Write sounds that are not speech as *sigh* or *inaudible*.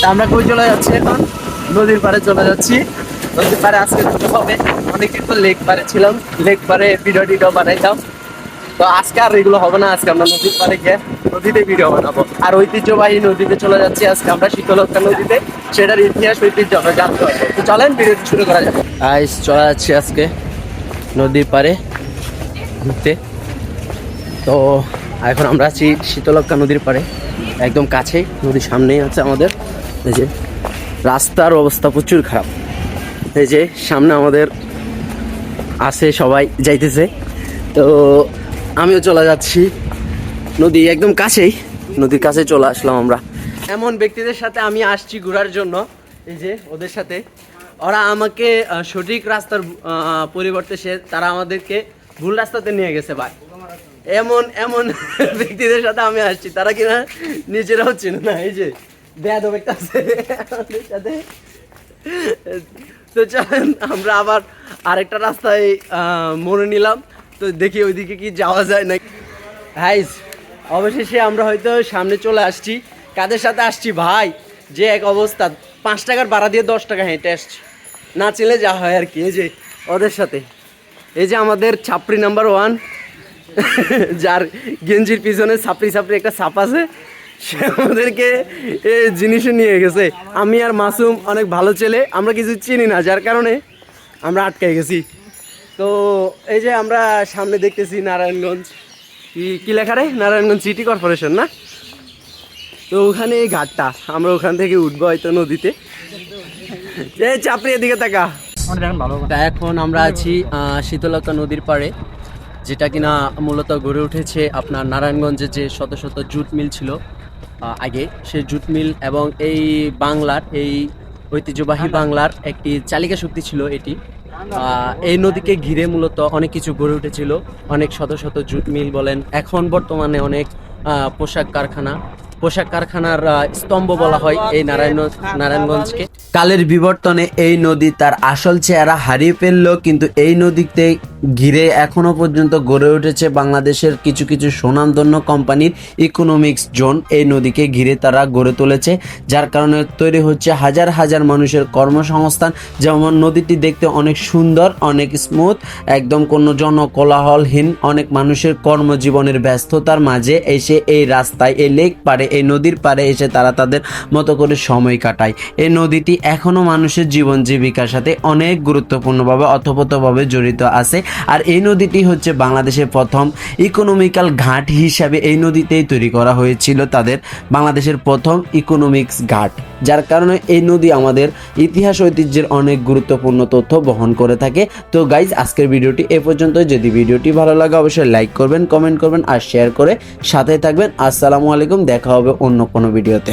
তা আমরা কই চলে যাচ্ছি এখন? নদীর পাড়ে চলে যাচ্ছি। নদীর পাড়ে আজকে দুটো হবে। অনেকদিন তো লেক পাড়ে ছিলাম। লেক পাড়ে ভিডিও টিডিও বানাইতাম। তো আজকে আর এগুলো হবে না। আজকে আমরা নদীর পাড়ে গিয়ে নদীতে ভিডিও বানাবো। আর ঐতিহ্যবাহী নদীতে চলে যাচ্ছি আজকে আমরা শীতলক্ষা নদীতে। সেটার ইতিহাস, ঐতিহ্য আমরা জানতে পারব। তো চলেন ভিডিও শুরু করা যাবে আইস চলে যাচ্ছি আজকে নদীর পাড়ে ঘুরতে। তো এখন আমরা আছি শীতলক্ষা নদীর পাড়ে। একদম কাছেই, নদীর সামনেই আছে আমাদের। এই যে, রাস্তার অবস্থা প্রচুর খারাপ। এই যে, সামনে আমাদের আছে, সবাই যাইতেছে। তো আমিও চলে যাচ্ছি। নদী একদম কাছেই। নদীর কাছে চলে আসলাম আমরা। এমন ব্যক্তিদের সাথে আমি আসছি ঘোরার জন্য। এই যে, ওদের সাথে। ওরা আমাকে সঠিক রাস্তার পরিবর্তে সে, তারা আমাদেরকে ভুল রাস্তাতে নিয়ে গেছে, ভাই। এমন এমন *laughs* ব্যক্তিদের সাথে আমি আসছি। তারা কিনা নিজেরাও চেনে না, এই যে। দেয়া দেবে আছে। আমাদের সাথে। তো চলেন, আমরা আবার আরেকটা রাস্তায় মোড়ে নিলাম। তো দেখি ওইদিকে কি যাওয়া যায় না হাইস অবশেষে আমরা হয়তো সামনে চলে আসছি। কাদের সাথে আসছি? ভাই, যে এক অবস্থা। পাঁচ টাকার ভাড়া দিয়ে দশ টাকা হেঁটে আসছি। না চেলে যা হয় আর কি। এই যে, ওদের সাথে। এই যে আমাদের ছাপড়ি নাম্বার ওয়ান যার গেঞ্জির পিছনে ছাপড়ি ছাপড়ি একটা ছাপ আছে। সে আমাদেরকে জিনিসে নিয়ে গেছে। আমি আর মাসুম অনেক ভালো ছেলে, আমরা কিছু চিনি না, যার কারণে আমরা আটকে গেছি। তো এই যে আমরা সামনে দেখতেছি নারায়ণগঞ্জ। কি কি লেখা রে? নারায়ণগঞ্জ সিটি কর্পোরেশন না? তো ওখানে এই ঘাটটা, আমরা ওখান থেকে উঠবো হয়তো নদীতে। এই চাপড়ি এদিকে তাকা। এখন আমরা আছি শীতলতা নদীর পাড়ে, যেটা কিনা মূলত গড়ে উঠেছে আপনার নারায়ণগঞ্জে যে শত শত জুট মিল ছিল। আগে সে জুট মিল এবং এই বাংলার এই ঐতিহ্যবাহী বাংলার একটি চালিকা শক্তি ছিল এটি। এই নদীকে ঘিরে মূলত অনেক কিছু গড়ে উঠেছিল অনেক শত শত জুট মিল বলেন। এখন বর্তমানে অনেক আহ, পোশাক কারখানা পোশাক কারখানার স্তম্ভ বলা হয় এই নারায়ণ নারায়ণগঞ্জকে। কালের বিবর্তনে এই নদী তার আসল চেহারা হারিয়ে ফেলল কিন্তু এই নদীতে ঘিরে এখনও পর্যন্ত গড়ে উঠেছে বাংলাদেশের কিছু কিছু সুনামধন্য কোম্পানির ইকোনমিক্স জোন এই নদীকে ঘিরে তারা গড়ে তুলেছে, যার কারণে তৈরি হচ্ছে হাজার হাজার মানুষের কর্মসংস্থান। যেমন নদীটি দেখতে অনেক সুন্দর, অনেক স্মুথ একদম কোনো জনকোলাহলহীন, অনেক মানুষের কর্মজীবনের ব্যস্ততার মাঝে এসে এই রাস্তায়, এই লেক পারে এই নদীর পারে এসে তারা তাদের মতো করে সময় কাটায়। এই নদীটি এখনও মানুষের জীবন জীবিকার সাথে অনেক গুরুত্বপূর্ণভাবে অথপতভাবে জড়িত আছে। আর এই নদীটি হচ্ছে বাংলাদেশের প্রথম ইকোনমিক্যাল ঘাট হিসাবে এই নদীতেই তৈরি করা হয়েছিল তাদের বাংলাদেশের প্রথম ইকোনমিক্স ঘাট, যার কারণে এই নদী আমাদের ইতিহাস ঐতিহ্যের অনেক গুরুত্বপূর্ণ তথ্য বহন করে থাকে। তো গাইজ আজকের ভিডিওটি এ পর্যন্ত যদি ভিডিওটি ভালো লাগে, অবশ্যই লাইক করবেন কমেন্ট করবেন আর শেয়ার করে সাথে থাকবেন। আসসালামু আলাইকুম, দেখা হবে অন্য কোনো ভিডিওতে।